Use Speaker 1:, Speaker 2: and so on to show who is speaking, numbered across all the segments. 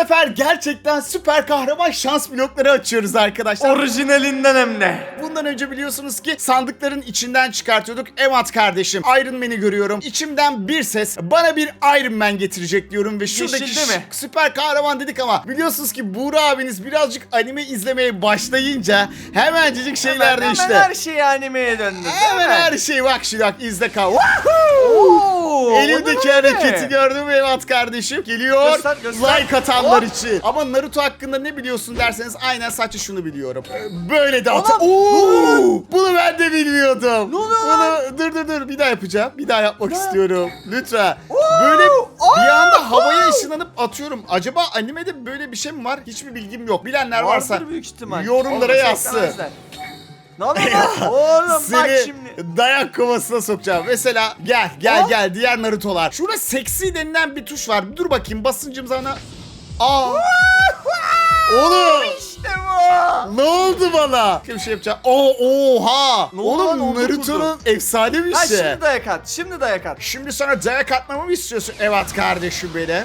Speaker 1: sefer gerçekten süper kahraman şans blokları açıyoruz arkadaşlar.
Speaker 2: Orijinalinden hem de.
Speaker 1: Bundan önce biliyorsunuz ki sandıkların içinden çıkartıyorduk. Evet kardeşim Iron Man'i görüyorum. İçimden bir ses bana bir Iron Man getirecek diyorum ve şuradaki
Speaker 2: Yeşilde mi?
Speaker 1: süper kahraman dedik ama biliyorsunuz ki Buğra abiniz birazcık anime izlemeye başlayınca hemencecik şeyler
Speaker 2: Hemen,
Speaker 1: değişti.
Speaker 2: hemen her şeyi animeye döndü.
Speaker 1: Hemen her şey bak şu bak izle kal.
Speaker 2: Oo,
Speaker 1: Elimdeki hareketi gördün mü evet kardeşim? Geliyor.
Speaker 2: Göster, göster.
Speaker 1: Like atanlar
Speaker 2: Hop.
Speaker 1: için. Ama Naruto hakkında ne biliyorsun derseniz aynen sadece şunu biliyorum. Ee, Böyle de atı. Oo! Bunu ben de bilmiyordum.
Speaker 2: Ne oluyor
Speaker 1: Bunu dur dur dur bir daha yapacağım. Bir daha yapmak istiyorum. Lütfen. Böyle bir anda havaya ışınlanıp atıyorum. Acaba animede böyle bir şey mi var? Hiçbir bilgim yok. Bilenler varsa
Speaker 2: Vardır büyük ihtimal.
Speaker 1: yorumlara
Speaker 2: Olmasa
Speaker 1: yazsın.
Speaker 2: eklemezler. Ne yapıyorsun lan? Oğlum bak
Speaker 1: Seni
Speaker 2: şimdi.
Speaker 1: dayak kovasına sokacağım. Mesela gel gel
Speaker 2: Hop.
Speaker 1: gel diğer Naruto'lar. Şurada seksi denilen bir tuş var. Dur bakayım basıncım sana. Aa. Oğlum.
Speaker 2: İşte bu.
Speaker 1: Ne oldu bana? Bir şey yapacağım. Oo, oha.
Speaker 2: Ne oldu lan?
Speaker 1: Oğlum
Speaker 2: Oldu
Speaker 1: Naruto'nun efsane bir
Speaker 2: Ha
Speaker 1: şey.
Speaker 2: şimdi dayak at. Şimdi dayak at.
Speaker 1: Şimdi sana dayak atmamı mı istiyorsun? Evet kardeşim benim.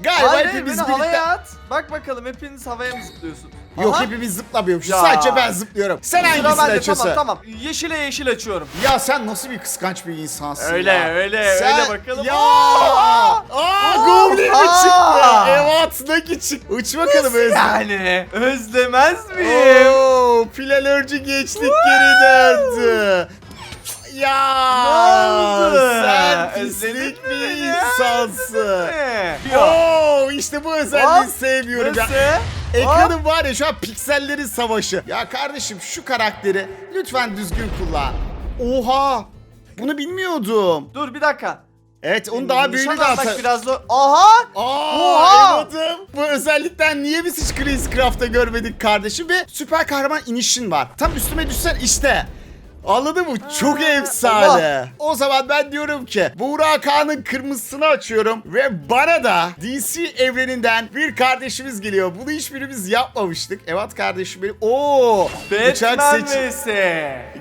Speaker 1: Galiba
Speaker 2: Hayır
Speaker 1: hepimiz
Speaker 2: beni
Speaker 1: birlikte...
Speaker 2: havaya at. Bak bakalım hepiniz havaya mı zıplıyorsun?
Speaker 1: Yok
Speaker 2: Aha.
Speaker 1: hepimiz zıplamıyormuşuz.
Speaker 2: Ya.
Speaker 1: Sadece ben zıplıyorum. Sen
Speaker 2: Sıra
Speaker 1: hangisini
Speaker 2: bende,
Speaker 1: açıyorsun?
Speaker 2: Tamam tamam. Yeşile yeşil açıyorum.
Speaker 1: Ya sen nasıl bir kıskanç bir insansın
Speaker 2: Öyle,
Speaker 1: ya.
Speaker 2: öyle,
Speaker 1: Sen-
Speaker 2: öyle bakalım.
Speaker 1: Ya!
Speaker 2: Aa!
Speaker 1: Goblin mi
Speaker 2: Aa!
Speaker 1: çıktı? Evet, Nagi çıktı. Uç bakalım Özlem.
Speaker 2: Yani özlemez miyim?
Speaker 1: Oo, Filalörcü gençlik geri döndü. Ya
Speaker 2: Ne oldu?
Speaker 1: sen
Speaker 2: Özledin
Speaker 1: pislik
Speaker 2: mi
Speaker 1: bir
Speaker 2: beni?
Speaker 1: insansın.
Speaker 2: Ne? Yok.
Speaker 1: Oo, işte bu özelliği
Speaker 2: Hop,
Speaker 1: sevmiyorum ya.
Speaker 2: Nasıl?
Speaker 1: Ekranım var ya şu an piksellerin savaşı. Ya kardeşim şu karakteri lütfen düzgün kullan. Oha! Bunu bilmiyordum.
Speaker 2: Dur bir dakika.
Speaker 1: Evet onu daha büyüğünü de atar.
Speaker 2: biraz zor. Aha!
Speaker 1: Aa,
Speaker 2: Oha!
Speaker 1: evladım. Bu özellikten niye biz hiç Craft'ta görmedik kardeşim ve süper kahraman inişin var. Tam üstüme düşsen işte. Anladın mı? Çok efsane. O zaman ben diyorum ki Buğra Kağan'ın kırmızısını açıyorum ve bana da DC evreninden bir kardeşimiz geliyor. Bunu hiçbirimiz yapmamıştık. Evet kardeşim benim. Oo! Uçak
Speaker 2: Batman
Speaker 1: seçi-
Speaker 2: vs.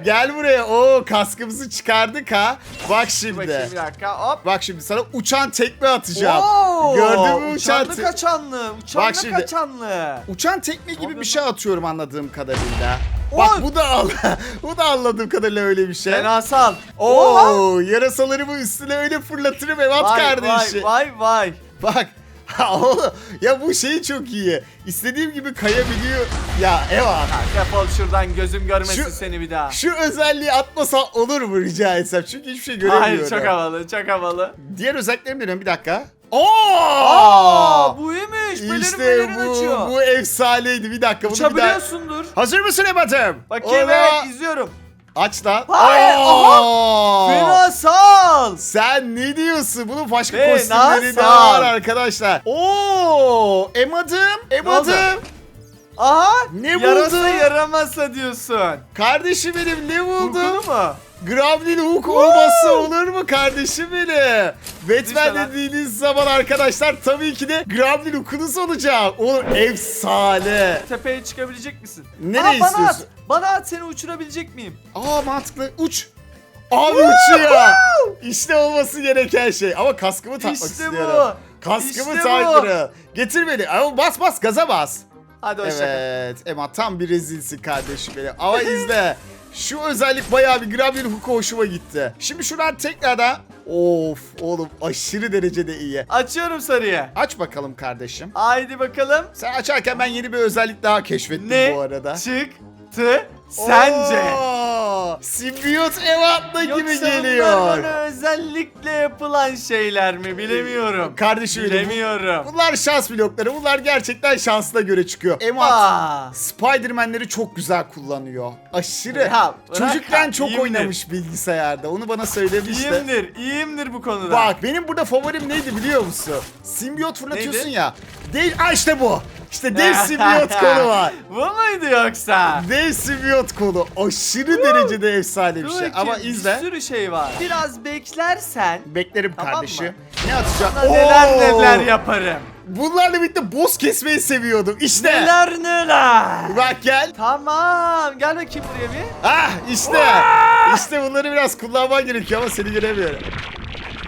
Speaker 1: Gel buraya. Oo kaskımızı çıkardık ha. Bak
Speaker 2: Bakayım
Speaker 1: şimdi.
Speaker 2: bir dakika hop.
Speaker 1: Bak şimdi sana uçan tekme atacağım.
Speaker 2: Oo,
Speaker 1: Gördün mü uçan
Speaker 2: Uçanlı
Speaker 1: te-
Speaker 2: kaçanlı. Uçanlı
Speaker 1: Bak şimdi.
Speaker 2: kaçanlı.
Speaker 1: Uçan tekme gibi bir
Speaker 2: yapıyorsun?
Speaker 1: şey atıyorum anladığım kadarıyla. Bak bu da al bu da anladığım kadarıyla öyle bir şey.
Speaker 2: Fenasal.
Speaker 1: Oo, yarasalarımı üstüne öyle fırlatırım Evat kardeşi.
Speaker 2: vay vay vay.
Speaker 1: Bak. Ya bu şey çok iyi. İstediğim gibi kayabiliyor. Ya Evat.
Speaker 2: Ha, defol şuradan gözüm görmesin
Speaker 1: Şu-
Speaker 2: seni bir daha.
Speaker 1: Şu özelliği atmasa olur mu rica etsem? Çünkü hiçbir şey göremiyorum.
Speaker 2: Hayır çok havalı çok havalı.
Speaker 1: Diğer özelliklerimi deniyorum bir dakika. Oo!
Speaker 2: Aa, bu iyiymiş. Belerin
Speaker 1: İşte
Speaker 2: belerin
Speaker 1: bu,
Speaker 2: açıyor.
Speaker 1: bu efsaneydi. Bir dakika bunu bir daha...
Speaker 2: Uçabiliyorsundur.
Speaker 1: Hazır mısın Ebat'ım?
Speaker 2: Bakayım
Speaker 1: Ona-
Speaker 2: evet izliyorum.
Speaker 1: Aç lan.
Speaker 2: Hayır! Fenasal.
Speaker 1: Sen ne diyorsun? Bunun başka
Speaker 2: Fena
Speaker 1: kostümleri de var arkadaşlar. Oo! Emadım, Emadım.
Speaker 2: Aha.
Speaker 1: Ne
Speaker 2: Yarasa
Speaker 1: buldun?
Speaker 2: yaramasa diyorsun.
Speaker 1: Kardeşim benim ne buldun?
Speaker 2: mu?
Speaker 1: Grappling hook olması olur mu kardeşim benim? Batman
Speaker 2: Lütfen.
Speaker 1: dediğiniz zaman arkadaşlar tabii ki de Grappling hookunuz olacak. Oğlum efsane.
Speaker 2: Tepeye çıkabilecek misin?
Speaker 1: Nereye
Speaker 2: Aa, bana
Speaker 1: istiyorsun?
Speaker 2: at. Bana at seni uçurabilecek miyim?
Speaker 1: Aa mantıklı. Uç. Abi uçuyor. İşte olması gereken şey. Ama kaskımı takmak
Speaker 2: İşte
Speaker 1: istiyorum.
Speaker 2: bu.
Speaker 1: Kaskımı
Speaker 2: İşte
Speaker 1: taktırın. Getir beni. Ama bas bas gaza bas.
Speaker 2: Hadi hoşça kal.
Speaker 1: Evet. Ema tam bir rezilsin kardeşim benim. Ama izle. Şu özellik bayağı bir Grappling Hook'a hoşuma gitti. Şimdi şuradan tekrardan... Of oğlum aşırı derecede iyi.
Speaker 2: Açıyorum sarıya.
Speaker 1: Aç bakalım kardeşim.
Speaker 2: Haydi bakalım.
Speaker 1: Sen açarken ben yeni bir özellik daha keşfettim
Speaker 2: Ne
Speaker 1: bu arada.
Speaker 2: çıktı sence?
Speaker 1: Oo, Simbiyot Evat'la gibi
Speaker 2: Yoksa bunlar
Speaker 1: geliyor.
Speaker 2: bana özellikle yapılan şeyler mi bilemiyorum.
Speaker 1: Kardeşim benim, bu-
Speaker 2: Bilemiyorum.
Speaker 1: Bunlar şans blokları. Bunlar gerçekten şansına göre çıkıyor. Emat
Speaker 2: Aa.
Speaker 1: Spider-Man'leri çok güzel kullanıyor. Aşırı.
Speaker 2: Ya, bırak
Speaker 1: Çocukken
Speaker 2: ya,
Speaker 1: çok
Speaker 2: iyiyimdir.
Speaker 1: oynamış bilgisayarda. Onu bana söylemişti.
Speaker 2: İyiyimdir, iyiyimdir bu konuda.
Speaker 1: Bak benim burada favorim neydi biliyor musun? Simbiyot fırlatıyorsun
Speaker 2: Neydi?
Speaker 1: ya. Dev, Aa işte bu. İşte dev simbiyot kolu var.
Speaker 2: Bu muydu yoksa?
Speaker 1: Dev simbiyot kolu. Aşırı derecede efsane bir
Speaker 2: Dur
Speaker 1: şey.
Speaker 2: bakayım,
Speaker 1: Ama izle.
Speaker 2: Bir sürü şey var. Biraz beklersen
Speaker 1: Beklerim
Speaker 2: Tamam
Speaker 1: kardeşim.
Speaker 2: mı?
Speaker 1: Ne atacağım?
Speaker 2: sana neler
Speaker 1: Oo!
Speaker 2: neler yaparım.
Speaker 1: Bunlarla birlikte boss kesmeyi seviyordum. İşte.
Speaker 2: Neler neler.
Speaker 1: Bak gel.
Speaker 2: Tamam gel bakayım buraya bir.
Speaker 1: Ah işte. İşte bunları biraz kullanman gerekiyor ama seni göremiyorum.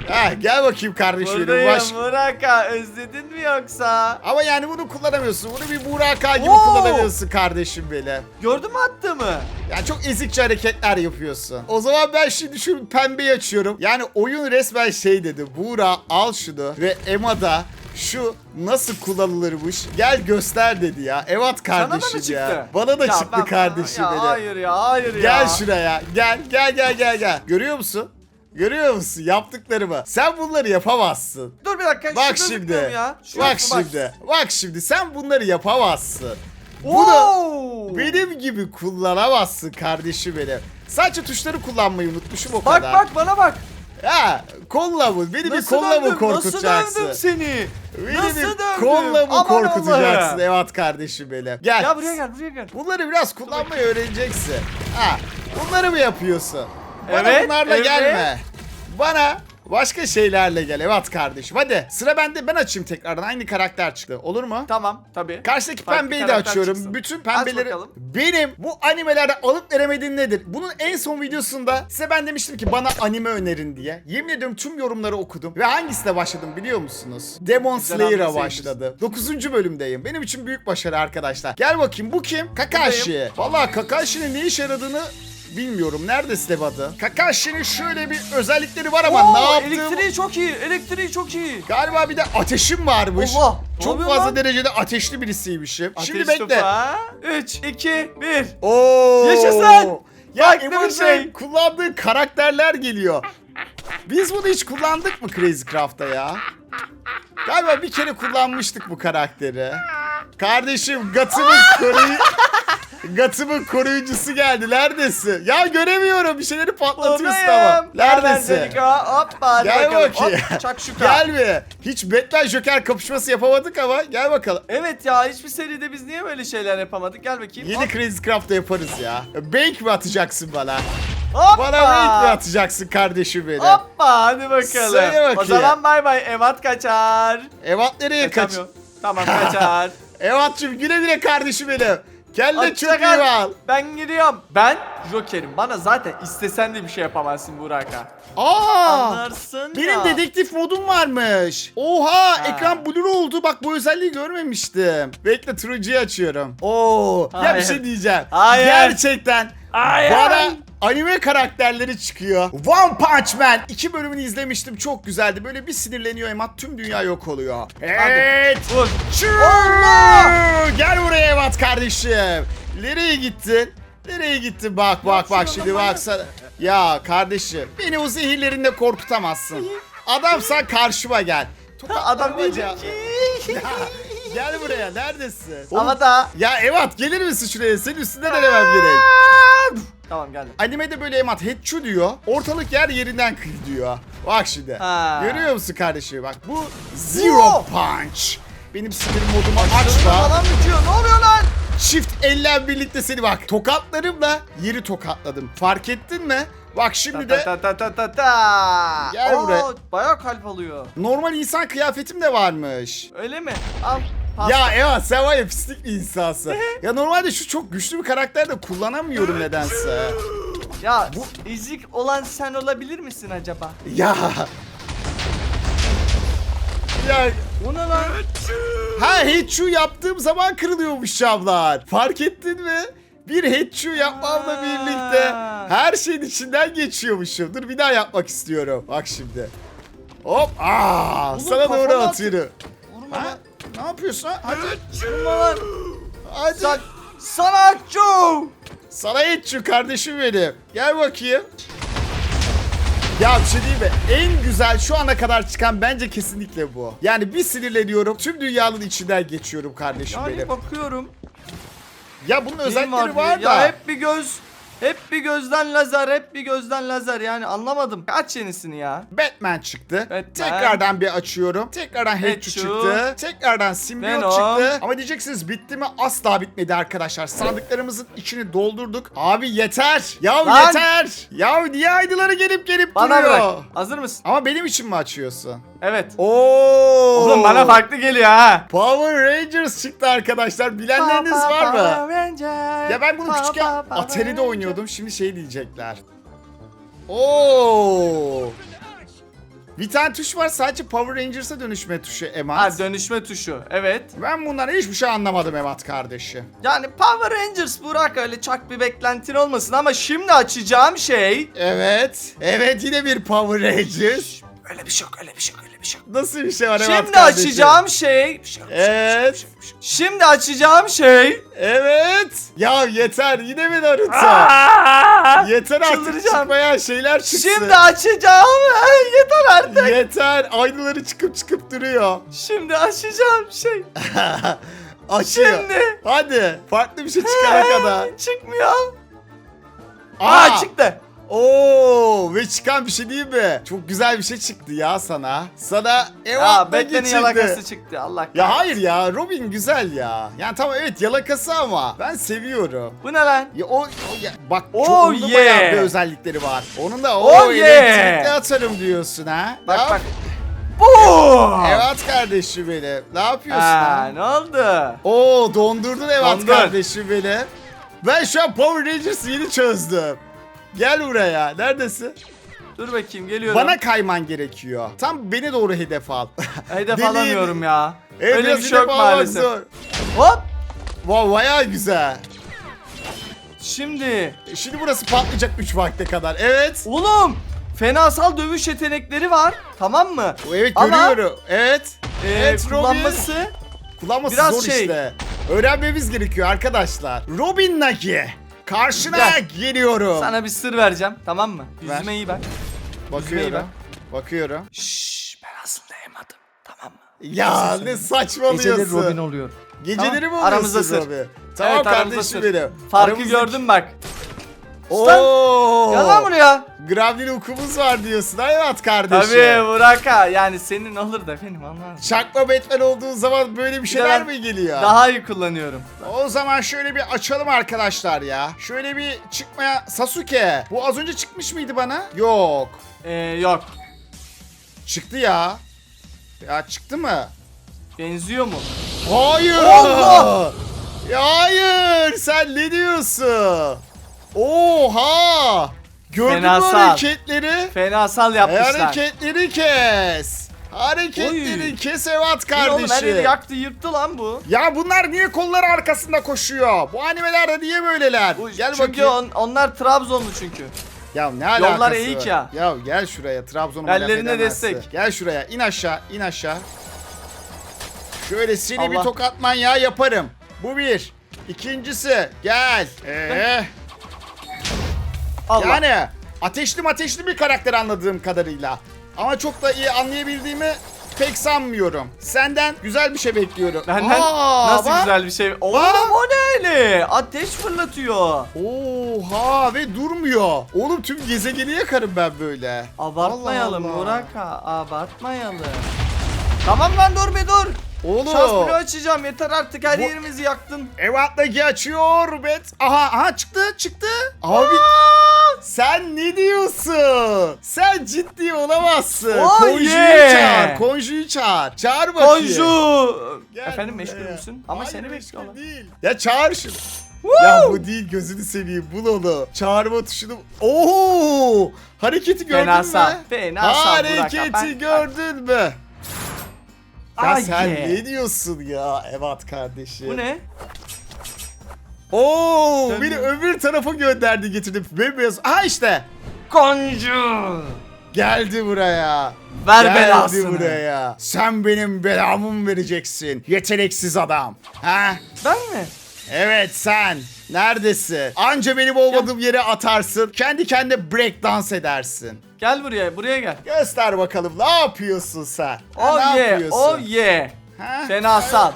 Speaker 1: Ha, gel bakayım kardeşim.
Speaker 2: Buradayım
Speaker 1: Baş...
Speaker 2: Buraka özledin mi yoksa?
Speaker 1: Ama yani bunu kullanamıyorsun. Bunu bir Buraka gibi
Speaker 2: Oo!
Speaker 1: kullanamıyorsun kardeşim benim.
Speaker 2: Gördün mü attığımı?
Speaker 1: Yani çok ezikçe hareketler yapıyorsun. O zaman ben şimdi şu pembeyi açıyorum. Yani oyun resmen şey dedi. Buğra al şunu ve Ema'da şu nasıl kullanılırmış gel göster dedi ya. Evet
Speaker 2: Sana da mı
Speaker 1: kardeşim
Speaker 2: çıktı?
Speaker 1: ya. Bana da
Speaker 2: Ya
Speaker 1: çıktı
Speaker 2: ben-
Speaker 1: kardeşim
Speaker 2: ya. Hayır ya hayır ya.
Speaker 1: Gel şuraya. Gel gel gel gel gel. Görüyor musun? Görüyor musun yaptıklarımı? Sen bunları yapamazsın.
Speaker 2: Dur bir dakika.
Speaker 1: Bak şimdi.
Speaker 2: Ya. Şu
Speaker 1: Bak şimdi. Bak şimdi sen bunları yapamazsın. Bu da
Speaker 2: Oo!
Speaker 1: benim gibi kullanamazsın kardeşim benim. Sadece tuşları kullanmayı unutmuşum o
Speaker 2: Bak
Speaker 1: kadar.
Speaker 2: bak bana bak.
Speaker 1: Ha, kolla mı? Beni bir kolla mı
Speaker 2: döndüm?
Speaker 1: korkutacaksın?
Speaker 2: Nasıl dövdüm seni?
Speaker 1: Beni
Speaker 2: Nasıl
Speaker 1: bir
Speaker 2: dövdüm?
Speaker 1: kolla mı
Speaker 2: Aman
Speaker 1: korkutacaksın?
Speaker 2: Allah'ım.
Speaker 1: Evet kardeşim benim. Gel.
Speaker 2: Ya buraya gel buraya gel.
Speaker 1: Bunları biraz kullanmayı öğreneceksin. Ha, bunları mı yapıyorsun? Bana
Speaker 2: Evet,
Speaker 1: bunlarla
Speaker 2: evet.
Speaker 1: gelme. Bana başka şeylerle gel. Evet kardeşim. Hadi sıra bende. Ben açayım tekrardan. Aynı karakter çıktı. Olur mu?
Speaker 2: Tamam tabii.
Speaker 1: Karşıdaki
Speaker 2: Farklı
Speaker 1: pembeyi de açıyorum.
Speaker 2: çıksın.
Speaker 1: Bütün pembeleri benim bu animelerde alıp veremediğin nedir? Bunun en son videosunda size ben demiştim ki bana anime önerin diye. Yemin ediyorum tüm yorumları okudum ve hangisine başladım biliyor musunuz? Demon Slayer'a başladı. 9. bölümdeyim. Benim için büyük başarı arkadaşlar. Gel bakayım bu kim? Kakashi. Valla Kakashi'nin ne işe yaradığını bilmiyorum. Nerede Step adı? Kakashi'nin şöyle bir özellikleri var ama
Speaker 2: Oo,
Speaker 1: ne yaptığım...
Speaker 2: Elektriği çok iyi. Elektriği çok iyi.
Speaker 1: Galiba bir de ateşim varmış.
Speaker 2: Allah,
Speaker 1: Çok fazla
Speaker 2: lan?
Speaker 1: derecede ateşli birisiymişim. Şimdi
Speaker 2: Ateş
Speaker 1: bekle.
Speaker 2: topu. 3, 2, 1.
Speaker 1: Oo.
Speaker 2: Yaşasın!
Speaker 1: Ya Emer'ın
Speaker 2: şey.
Speaker 1: kullandığı karakterler geliyor. Biz bunu hiç kullandık mı Crazy Craft'ta ya? Galiba bir kere kullanmıştık bu karakteri. Kardeşim Gatım'ın koruyu... Gatım'ın koruyucusu geldi. Neredesin? Ya göremiyorum. Bir şeyleri patlatıyorsun ama. Neredesin?
Speaker 2: Hoppa
Speaker 1: Gel bakayım.
Speaker 2: Hop, çak.
Speaker 1: Gel mi? Hiç Batman Joker kapışması yapamadık ama gel bakalım.
Speaker 2: Evet ya hiçbir seride biz niye böyle şeyler yapamadık? Gel bakayım.
Speaker 1: Yeni
Speaker 2: Hop,
Speaker 1: Crazy Craft'ta yaparız ya. Bank mi atacaksın bana?
Speaker 2: Hoppa.
Speaker 1: Bana bank mi atacaksın kardeşim benim?
Speaker 2: Hoppa hadi bakalım.
Speaker 1: Söyle bakayım.
Speaker 2: O zaman bay bay Evat kaçar.
Speaker 1: Evat nereye kaç?
Speaker 2: Tamam kaçar.
Speaker 1: Evat'cığım güle güle kardeşim benim.
Speaker 2: Hoşça kal.
Speaker 1: bak.
Speaker 2: Ben gidiyorum. Ben Joker'im. Bana zaten istesen de bir şey yapamazsın Burak'a.
Speaker 1: Aa!
Speaker 2: Anlarsın
Speaker 1: Benim
Speaker 2: ya.
Speaker 1: dedektif modum varmış. Oha!
Speaker 2: Ha.
Speaker 1: Ekran blur oldu. Bak bu özelliği görmemiştim. Bekle turuncuyu açıyorum. Oo! Ya bir
Speaker 2: Hayır.
Speaker 1: şey diyeceğim.
Speaker 2: Hayır.
Speaker 1: Gerçekten
Speaker 2: Hayır.
Speaker 1: bana anime karakterleri çıkıyor. One Punch Man. İki bölümünü izlemiştim. Çok güzeldi. Böyle bir sinirleniyor Emat. Tüm dünya yok oluyor. Evet.
Speaker 2: Vur. Allah!
Speaker 1: Gel buraya Evat kardeşim. Nereye gittin? Nereye gittin? Bak bak bak şimdi
Speaker 2: bak.
Speaker 1: baksana. Ya kardeşim beni o zehirlerinle korkutamazsın. Adamsan karşıma gel. Tokat
Speaker 2: Adam değilim.
Speaker 1: Ya, Gel buraya neredesin? Oğlum,
Speaker 2: Ama da.
Speaker 1: Ya Evat gelir misin şuraya? Senin üstünden denemem gerek.
Speaker 2: Tamam geldim.
Speaker 1: Animede böyle Emat headçu diyor. Ortalık yer yerinden kır diyor. Bak şimdi.
Speaker 2: Ha.
Speaker 1: Görüyor musun kardeşim? Bak bu Zero. Punch. Benim sinir modumu.
Speaker 2: Falan bitiyor. Ne oluyor lan?
Speaker 1: Çift eller birlikte seni bak. Tokatlarımla yeri tokatladım. Fark ettin mi? Bak şimdi de
Speaker 2: Ta ta ta ta ta.
Speaker 1: Gel
Speaker 2: Oo,
Speaker 1: buraya.
Speaker 2: Bayağı kalp alıyor.
Speaker 1: normal insan kıyafetim de varmış.
Speaker 2: Öyle mi? Al. pasta.
Speaker 1: Ya Eva sen var ya pislik bir insansın. ya normalde şu çok güçlü bir karakter de kullanamıyorum nedense.
Speaker 2: Ya bu ezik olan sen olabilir misin acaba?
Speaker 1: Ya. Ya
Speaker 2: O ne lan?
Speaker 1: Ha headshot yaptığım zaman kırılıyormuş camlar. Fark ettin mi? Bir headshot yapmamla birlikte her şeyin içinden geçiyormuşum. Dur bir daha yapmak istiyorum. Bak şimdi. Hop aa
Speaker 2: Oğlum,
Speaker 1: sana doğru
Speaker 2: kafana
Speaker 1: atıyorum.
Speaker 2: Vurma
Speaker 1: Ha?
Speaker 2: lan.
Speaker 1: Ne yapıyorsun? ha? Hadi.
Speaker 2: Vurma lan.
Speaker 1: Hadi.
Speaker 2: Sen sanatçı.
Speaker 1: Sana headshot kardeşim benim. Gel bakayım. Ya bir şey değil mi? En güzel şu ana kadar çıkan bence kesinlikle bu. Yani bir sinirleniyorum. Tüm dünyanın içinden geçiyorum kardeşim
Speaker 2: Yani
Speaker 1: benim.
Speaker 2: bakıyorum.
Speaker 1: Ya bunun
Speaker 2: Neyin
Speaker 1: özellikleri var da.
Speaker 2: Ya hep bir göz. Hep bir gözden lazer, hep bir gözden lazer. Yani anlamadım. Aç yenisini ya.
Speaker 1: Batman çıktı.
Speaker 2: Batman.
Speaker 1: Tekrardan bir açıyorum. Tekrardan Headshot. çıktı. Tekrardan Symbiote
Speaker 2: Venom.
Speaker 1: çıktı. Ama diyeceksiniz bitti mi? Asla bitmedi arkadaşlar. Sandıklarımızın içini doldurduk. Abi yeter. Ya
Speaker 2: Lan.
Speaker 1: yeter. Ya niye aydıları gelip gelip
Speaker 2: Bana
Speaker 1: duruyor?
Speaker 2: bırak. Hazır mısın?
Speaker 1: Ama benim için mi açıyorsun?
Speaker 2: Evet.
Speaker 1: Oo.
Speaker 2: Oğlum bana farklı geliyor ha.
Speaker 1: Power Rangers çıktı arkadaşlar. Bilenleriniz var mı? Ya ben bunu küçükken Atari'de oynuyordum. Şimdi şey diyecekler. Oo! Bir tane tuş var sadece Power Rangers'a dönüşme tuşu Emat.
Speaker 2: Ha dönüşme tuşu. Evet.
Speaker 1: ben bundan hiçbir şey anlamadım Emat kardeşi.
Speaker 2: Yani Power Rangers Burak öyle çok bir beklentin olmasın ama şimdi açacağım şey
Speaker 1: Evet. Evet yine bir Power Rangers.
Speaker 2: öyle bir şey yok, öyle bir şey yok, bir şey yok.
Speaker 1: Nasıl bir şey var Emat
Speaker 2: Şimdi
Speaker 1: kardeşim?
Speaker 2: açacağım şey
Speaker 1: Evet.
Speaker 2: Şimdi açacağım şey
Speaker 1: Evet. Ya yeter yine mi Naruto?
Speaker 2: Aa!
Speaker 1: yeter artık
Speaker 2: çıldıracağım.
Speaker 1: çıkmayan şeyler çıksın.
Speaker 2: Şimdi açacağım. Ay, Yeter artık.
Speaker 1: Yeter. Aynaları çıkıp çıkıp duruyor.
Speaker 2: Şimdi açacağım şey.
Speaker 1: Açıyor.
Speaker 2: Şimdi.
Speaker 1: Hadi. Farklı bir şey çıkana kadar.
Speaker 2: Çıkmıyor. Aa, çıktı.
Speaker 1: Oo ve çıkan bir şey değil mi? Çok güzel bir şey çıktı ya sana. Sana
Speaker 2: Aa,
Speaker 1: Evat
Speaker 2: Batman'in yalakası çıktı. Allah
Speaker 1: Ya
Speaker 2: kahretsin.
Speaker 1: hayır ya Robin güzel ya. Yani tamam evet yalakası ama ben seviyorum.
Speaker 2: Bu ne lan?
Speaker 1: Ya o, o ya, bak
Speaker 2: Oh
Speaker 1: çok
Speaker 2: yeah.
Speaker 1: bayağı bir özellikleri var. Onun da o
Speaker 2: Oh yeah.
Speaker 1: elektrikli atarım diyorsun ha.
Speaker 2: Bak
Speaker 1: Ya,
Speaker 2: bak. Bu.
Speaker 1: Evat kardeşim benim. Ne yapıyorsun? Ha?
Speaker 2: ne oldu?
Speaker 1: Oo dondurdun Evat
Speaker 2: Dondur.
Speaker 1: kardeşim beni. Ben şu an Power Rangers'ı yeni çözdüm. Gel buraya. Neredesin?
Speaker 2: Dur bakayım geliyorum.
Speaker 1: Bana kayman gerekiyor. Tam beni doğru hedef al.
Speaker 2: hedef
Speaker 1: Deli-
Speaker 2: alamıyorum ya.
Speaker 1: Evet,
Speaker 2: Öyle bir şey yok maalesef.
Speaker 1: zor.
Speaker 2: Hop.
Speaker 1: Wow, bayağı güzel.
Speaker 2: Şimdi.
Speaker 1: E, Şimdi burası patlayacak 3 vakte kadar. Evet.
Speaker 2: Oğlum. Fenasal dövüş yetenekleri var. Tamam mı?
Speaker 1: Evet
Speaker 2: Ama-
Speaker 1: görüyorum. Evet.
Speaker 2: Ee,
Speaker 1: evet Robin.
Speaker 2: kullanması.
Speaker 1: Kullanması
Speaker 2: biraz
Speaker 1: zor
Speaker 2: şey.
Speaker 1: işte. Öğrenmemiz gerekiyor arkadaşlar. Robin Nagi. Karşına
Speaker 2: Gel.
Speaker 1: geliyorum.
Speaker 2: Sana bir sır vereceğim. Tamam mı?
Speaker 1: Ver.
Speaker 2: Yüzüme iyi bak.
Speaker 1: Bakıyorum.
Speaker 2: bak.
Speaker 1: Bakıyorum.
Speaker 2: Şşş ben aslında emadım. Tamam mı?
Speaker 1: Ya ne saçmalıyorsun.
Speaker 2: Geceleri Robin oluyorum.
Speaker 1: Geceleri
Speaker 2: Tamam,
Speaker 1: mi oluyorsun
Speaker 2: aramızda sır.
Speaker 1: Robin? Tamam
Speaker 2: Evet,
Speaker 1: kardeşim
Speaker 2: sır.
Speaker 1: benim.
Speaker 2: Farkı
Speaker 1: Aramızda-
Speaker 2: gördün bak.
Speaker 1: Oo.
Speaker 2: Gel lan buraya.
Speaker 1: Gremlin hukumuz var diyorsun. Evet kardeşim.
Speaker 2: Tabii Burak ha. Yani senin olur da benim anlamam.
Speaker 1: Çakma Batman olduğu zaman böyle bir şeyler mi geliyor?
Speaker 2: Daha iyi kullanıyorum.
Speaker 1: O zaman şöyle bir açalım arkadaşlar ya. Şöyle bir çıkmaya... Sasuke. Bu az önce çıkmış mıydı bana? Yok.
Speaker 2: Ee, yok.
Speaker 1: Çıktı ya. Ya çıktı mı?
Speaker 2: Benziyor mu?
Speaker 1: Hayır.
Speaker 2: Allah!
Speaker 1: Ya hayır. Sen ne diyorsun? Oha. Gördün mü
Speaker 2: Fenasal.
Speaker 1: hareketleri?
Speaker 2: Fenasal yapmışlar.
Speaker 1: hareketleri kes. Hareketleri
Speaker 2: Oy.
Speaker 1: kes Evat
Speaker 2: Bu ne Oğlum her yeri
Speaker 1: kardeşim.
Speaker 2: yaktı yırttı lan bu.
Speaker 1: Ya bunlar niye kolları arkasında koşuyor? Bu animelerde niye böyleler?
Speaker 2: bu
Speaker 1: gel
Speaker 2: çünkü
Speaker 1: bakayım.
Speaker 2: on- onlar Trabzonlu çünkü.
Speaker 1: Ya ne alakası
Speaker 2: Yollar
Speaker 1: var?
Speaker 2: eğik ya.
Speaker 1: Ya gel şuraya Trabzon'u laf edemezsin.
Speaker 2: destek.
Speaker 1: Gel şuraya in aşağı in aşağı. Şöyle seni bir
Speaker 2: Allah.
Speaker 1: tokat manyağı yaparım. Bu bir. İkincisi gel. Ee,
Speaker 2: Allah.
Speaker 1: yani ateşli ateşli bir karakter anladığım kadarıyla. Ama çok da iyi anlayabildiğimi pek sanmıyorum. Senden güzel bir şey bekliyorum.
Speaker 2: Benden
Speaker 1: Aa,
Speaker 2: nasıl
Speaker 1: bak.
Speaker 2: güzel bir şey. Oğlum o ne öyle? Ateş fırlatıyor.
Speaker 1: Oha ve durmuyor. Oğlum tüm gezegeni yakarım ben böyle.
Speaker 2: Abartmayalım
Speaker 1: Allah Allah.
Speaker 2: Burak. Abartmayalım. Tamam lan dur bir dur.
Speaker 1: Oğlum.
Speaker 2: Şans bloğu açacağım yeter artık her
Speaker 1: Bu-
Speaker 2: yerimizi yaktın.
Speaker 1: Evat'taki açıyor bet. Aha aha çıktı çıktı. Abi sen ne diyorsun? Sen ciddi olamazsın.
Speaker 2: Oh
Speaker 1: Konju'yu
Speaker 2: yeah.
Speaker 1: çağır. Konju'yu çağır. Çağır bakayım.
Speaker 2: Konju.
Speaker 1: Gel
Speaker 2: Efendim
Speaker 1: buraya.
Speaker 2: meşgul müsün? Ama
Speaker 1: Hayır,
Speaker 2: seni
Speaker 1: meşgul
Speaker 2: bekliyorlar.
Speaker 1: değil. Ya çağır şunu. Ya bu değil gözünü seveyim bul onu. Çağırma tuşunu. Oo! Hareketi gördün
Speaker 2: Fenasal,
Speaker 1: mü?
Speaker 2: fenasal Burak ya,
Speaker 1: Hareketi
Speaker 2: ben-
Speaker 1: gördün mü? Ya
Speaker 2: Ay
Speaker 1: sen
Speaker 2: ye.
Speaker 1: ne diyorsun ya Evat kardeşim?
Speaker 2: Bu ne?
Speaker 1: Oo,
Speaker 2: Dön-
Speaker 1: beni öbür tarafa gönderdi getirdi. Bembeyaz. Ha işte.
Speaker 2: Konju.
Speaker 1: Geldi buraya.
Speaker 2: Ver
Speaker 1: Geldi
Speaker 2: belasını.
Speaker 1: buraya. Sen benim belamı mı vereceksin? Yeteneksiz adam. Ha?
Speaker 2: Ben mi?
Speaker 1: Evet sen. Neredesin? Anca benim olmadığım yere atarsın. Kendi kendine break dans edersin.
Speaker 2: Gel buraya, buraya gel.
Speaker 1: Göster bakalım ne yapıyorsun sen? Ha,
Speaker 2: Oh
Speaker 1: ne
Speaker 2: yeah,
Speaker 1: yapıyorsun?
Speaker 2: oh yeah.
Speaker 1: Ha?
Speaker 2: Fenasal.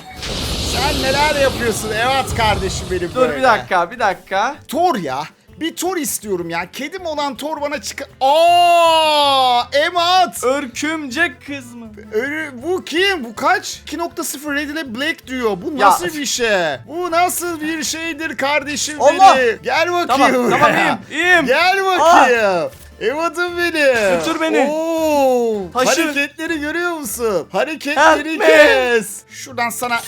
Speaker 1: Sen neler yapıyorsun Evet kardeşim benim
Speaker 2: Dur
Speaker 1: böyle.
Speaker 2: bir dakika, bir dakika.
Speaker 1: Thor ya. Bir Thor istiyorum ya. Kedim olan Thor bana çık... Aa, Emat.
Speaker 2: Örkümcek kız mı?
Speaker 1: Ölü, bu kim? Bu kaç? 2.0 Red ile Black diyor. Bu
Speaker 2: Ya.
Speaker 1: nasıl bir şey? Bu nasıl bir şeydir kardeşim
Speaker 2: Allah.
Speaker 1: benim? Gel bakayım
Speaker 2: Tamam,
Speaker 1: buraya.
Speaker 2: tamam iyiyim, iyiyim.
Speaker 1: Gel bakayım. Evat'ım benim.
Speaker 2: Götür beni.
Speaker 1: Oo,
Speaker 2: Taşı.
Speaker 1: hareketleri görüyor musun? Hareketleri
Speaker 2: Help me.
Speaker 1: kes. Şuradan sana...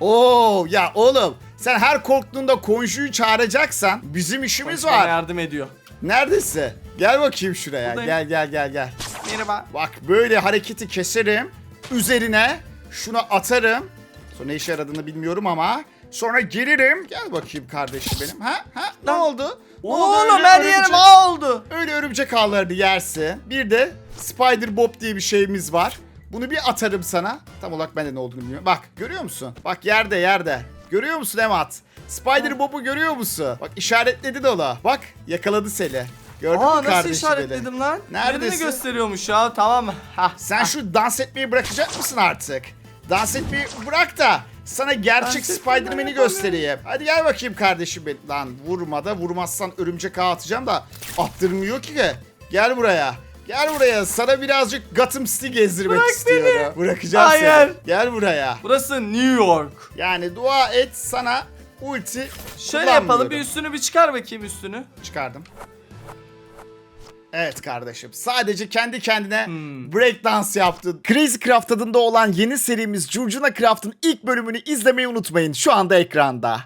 Speaker 1: Oo ya oğlum sen her korktuğunda konjuyu çağıracaksan bizim işimiz
Speaker 2: Bana
Speaker 1: var.
Speaker 2: yardım ediyor.
Speaker 1: Neredesin? Gel bakayım şuraya.
Speaker 2: Buradayım.
Speaker 1: Gel gel gel gel.
Speaker 2: Merhaba.
Speaker 1: Bak böyle hareketi keserim. Üzerine şunu atarım. Sonra ne işe yaradığını bilmiyorum ama. Sonra gelirim. Gel bakayım kardeşim benim. Ha? Ha? Ne
Speaker 2: Lan.
Speaker 1: oldu? Ne oldu?
Speaker 2: Oğlum
Speaker 1: Öyle
Speaker 2: her
Speaker 1: örümcek-
Speaker 2: yerim ağ oldu.
Speaker 1: Öyle örümcek ağlarını yersin. Bir de Spider Bob diye bir şeyimiz var. Bunu bir atarım sana. Tam olarak ben de ne olduğunu bilmiyorum. Bak görüyor musun? Bak yerde yerde. Görüyor musun Emat? Spider Bob'u görüyor musun? Bak işaretledi de ola. Bak yakaladı seni. Gördün
Speaker 2: Aa
Speaker 1: mü
Speaker 2: nasıl
Speaker 1: kardeşim
Speaker 2: işaretledim
Speaker 1: beni?
Speaker 2: lan?
Speaker 1: Neredesin?
Speaker 2: Yerini gösteriyormuş ya tamam. Hah.
Speaker 1: Sen şu dans etmeyi bırakacak mısın artık? Dans etmeyi bırak da sana gerçek
Speaker 2: Dans etmeyi
Speaker 1: Spider-Man'i
Speaker 2: yapamıyorum.
Speaker 1: göstereyim. Hadi gel bakayım kardeşim benim. Lan vurma da vurmazsan örümcek ağı atacağım da attırmıyor ki. Gel buraya. Gel buraya. Sana birazcık Gotham City gezdirmek
Speaker 2: Bırak
Speaker 1: istiyorum. Bırakacağım
Speaker 2: Hayır.
Speaker 1: seni. Gel buraya.
Speaker 2: Burası New York.
Speaker 1: Yani dua et sana ulti
Speaker 2: Şöyle yapalım bir üstünü bir çıkar bakayım üstünü.
Speaker 1: Çıkardım. Evet kardeşim. Sadece kendi kendine
Speaker 2: Hmm.
Speaker 1: breakdance yaptın. Crazy Craft adında olan yeni serimiz Curcuna Craft'ın ilk bölümünü izlemeyi unutmayın. Şu anda ekranda.